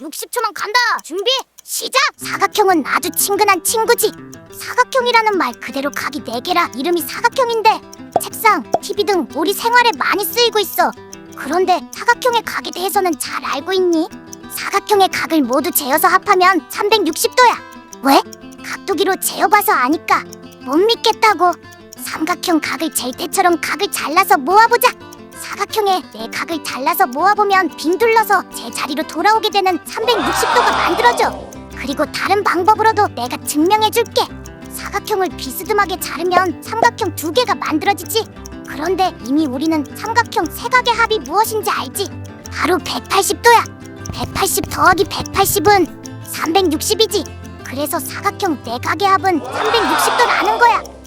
60초만 간다. 준비 시작. 사각형은 아주 친근한 친구지. 사각형이라는 말 그대로 각이 네 개라 이름이 사각형인데 책상, TV 등 우리 생활에 많이 쓰이고 있어. 그런데 사각형의 각에 대해서는 잘 알고 있니? 사각형의 각을 모두 재어서 합하면 360도야. 왜? 각도기로 재어봐서 아니까 못 믿겠다고. 삼각형 각을 잴 때처럼 각을 잘라서 모아보자. 사각형의 네 각을 잘라서 모아보면 빙 둘러서 제 자리로 돌아오게 되는 360도가 만들어져. 그리고 다른 방법으로도 내가 증명해줄게. 사각형을 비스듬하게 자르면 삼각형 두 개가 만들어지지. 그런데 이미 우리는 삼각형 세 각의 합이 무엇인지 알지? 바로 180도야. 180 더하기 180은 360이지. 그래서 사각형 네 각의 합은 360도라는 거야. 끝!